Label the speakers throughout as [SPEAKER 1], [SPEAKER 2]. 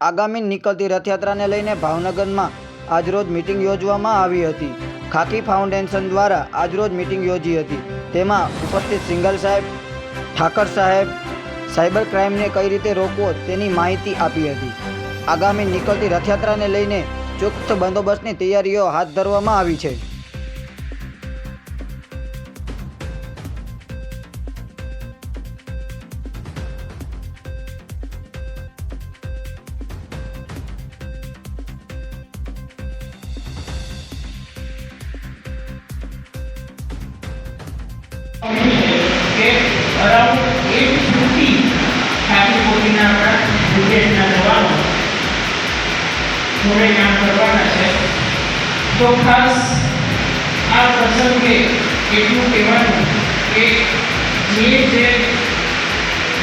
[SPEAKER 1] આગામી નીકળતી રથયાત્રાને લઈને ભાવનગરમાં આજરોજ મિટિંગ યોજવામાં આવી હતી. ખાકી ફાઉન્ડેશન દ્વારા આજરોજ મિટિંગ યોજી હતી. તેમાં ઉપસ્થિત સિંગલ સાહેબ, ઠાકર સાહેબ, સાયબર ક્રાઇમને કઈ રીતે રોકવો તેની માહિતી આપી હતી. આગામી નીકળતી રથયાત્રાને લઈને ચુસ્ત બંદોબસ્તની તૈયારીઓ હાથ ધરવામાં આવી છે.
[SPEAKER 2] તો ખાસ આ પ્રસંગે એટલું કહેવાનું કે જે જે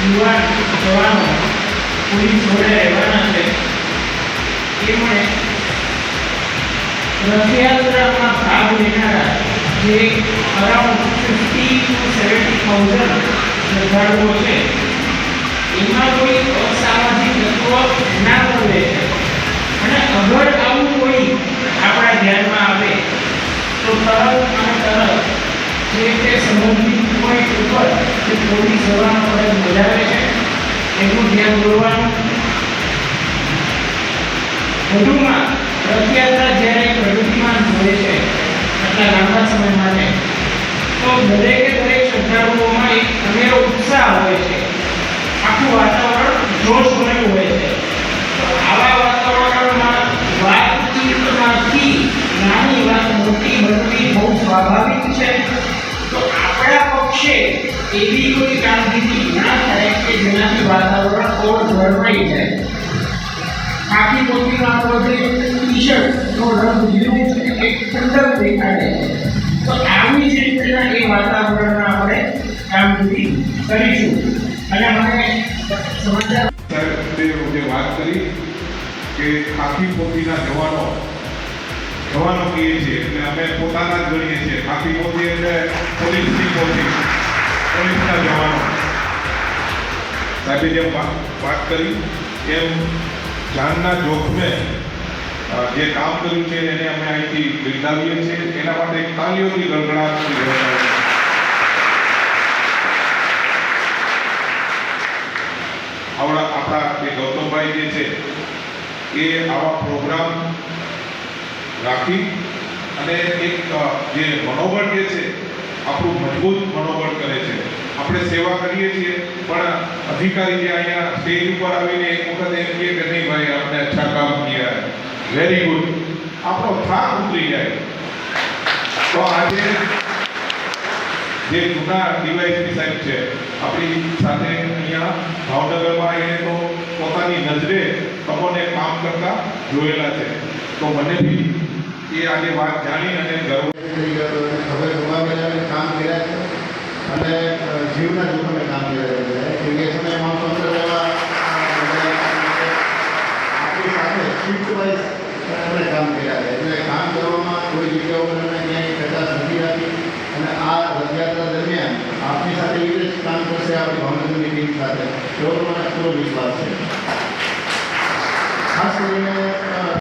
[SPEAKER 2] યુવાન જવાનો પોલીસ જોડે રહેવાના છે એમણે રથયાત્રામાં ભાગ લેનારા જે around fifty two seventy thousand શ્રદ્ધાળુઓ છે એમાં કોઈ અસામાજિક તત્વ ના પ્રવે છે અને અગર આવું કોઈ આપણા ધ્યાનમાં આવે તો તરત અને તરત જે તે સંબંધિત પોઈન્ટ ઉપર જે પોલીસ જવાનો ફરજ બજાવે છે એનું ધ્યાન દોરવાનું વધુમાં રથયાત્રા જ્યારે આટલા લાંબા સમય માટે. તો દરેકે દરેક શ્રદ્ધાળુઓમાં એક અનેરો ઉત્સાહ હોય છે. આખું વાતાવરણ જોશ ભરેલું હોય છે આવા વાતાવરણમાં વાતચીતમાંથી નાની વાત મોટી બનવી બહુ સ્વાભાવિક છે. તો આપણા પક્ષે એવી કોઈ કામગીરી ના થાય કે જેનાથી વાતાવરણ ઓળ ગરમાઈ જાય. આખી મોતીનો આપણો જે ટી-શર્ટનો રંગ લીલો છે એ ઠંડક દેખાડે છે. તો આવી જ રીતના એ વાતાવરણમાં આપણે કામગીરી કરીશું. અને મને સમાચાર
[SPEAKER 3] જે વાત કરી કે ખાખી પોતીના જવાનો જવાનો કહીએ છીએ એટલે અમે પોતાના જ ગણીએ છીએ. ખાખી પોતી એટલે પોલીસની પોતી પોલીસના જવાનો. સાહેબે જેમ વાત કરી, એમ જાનના જોખમે જે કામ કર્યું છે એને અમે અહીંથી બિરદાવીએ છીએ એના માટે તાલીઓથી છે. આવડા આપણા જે ગૌતમભાઈ જે છે, એ આવા પ્રોગ્રામ રાખી અને એક જે મનોબળ જે છે આપણું મજબૂત મનોબળ કરે છે. આપણે સેવા કરીએ છીએ, પણ અધિકારી જે અહીંયા સ્ટેજ ઉપર આવીને એક વખત એમ કહે કે નહીં ભાઈ, આપણે અચ્છા કામ કર્યા વેરી ગુડ આપણો થાક ઉતરી જાય. તો આજે જે જૂના ડીવાયસપી સાહેબ છે, આપણી સાથે અહીંયા ભાવનગરમાં આવીને તો પોતાની નજરે તમને કામ કરતા જોયેલા છે. તો મને બી એ આજે વાત જાણી અને ગર્વ
[SPEAKER 4] ખબર ગુમાવેલા કામ કર્યા છે. અને જીવના જોખમે કામ કર્યા છે એ સમયમાં પંદર આપણી સાથે શિફ્ટ વાઇઝ એમણે કામ કર્યા છે. એટલે કામ કરવામાં કોઈ જગ્યાઓ એમને ક્યાંય કચાશ નથી રાખી અને આ રથયાત્રા દરમિયાન આપની સાથે એવી રીતે કામ કરશે આપણી ભાવનગરની ટીમ સાથે. એવો મને પૂરો વિશ્વાસ છે. ખાસ કરીને